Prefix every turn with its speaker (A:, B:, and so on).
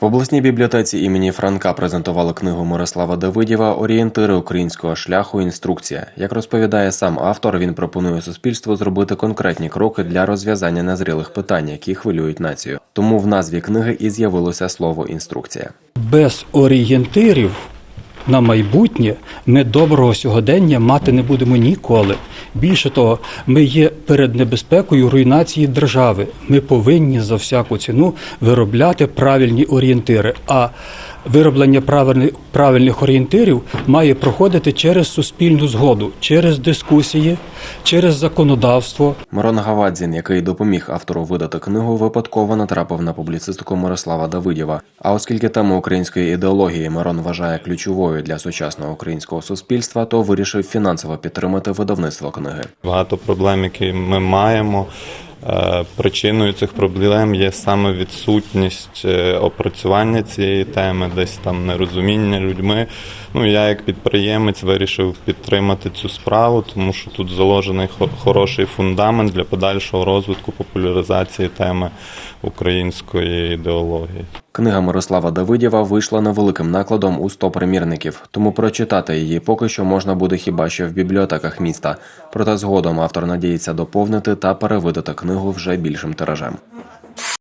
A: В обласній бібліотеці імені Франка презентували книгу Мирослава Давидєва Орієнтири українського шляху. Інструкція. Як розповідає сам автор, він пропонує суспільству зробити конкретні кроки для розв'язання незрілих питань, які хвилюють націю. Тому в назві книги і з'явилося слово інструкція.
B: без орієнтирів на майбутнє ми доброго сьогодення мати не будемо ніколи. Більше того, ми є перед небезпекою руйнації держави. Ми повинні за всяку ціну виробляти правильні орієнтири. А вироблення правильних, правильних орієнтирів має проходити через суспільну згоду, через дискусії, через законодавство,
A: Мирон Гавадзін, який допоміг автору видати книгу, випадково натрапив на публіцистику Мирослава Давидєва. А оскільки тему української ідеології Мирон вважає ключовою для сучасного українського суспільства, то вирішив фінансово підтримати видавництво книги.
C: Багато проблем, які ми маємо. Е, Причиною цих проблем є саме відсутність е, опрацювання цієї теми, десь там нерозуміння людьми. Ну я як підприємець вирішив підтримати цю справу, тому що тут заложений хо- хороший фундамент для подальшого розвитку популяризації теми української ідеології.
A: Книга Мирослава Давидєва вийшла невеликим накладом у 100 примірників, тому прочитати її поки що можна буде хіба що в бібліотеках міста. Проте згодом автор надіється доповнити та перевидати книгу вже більшим тиражем.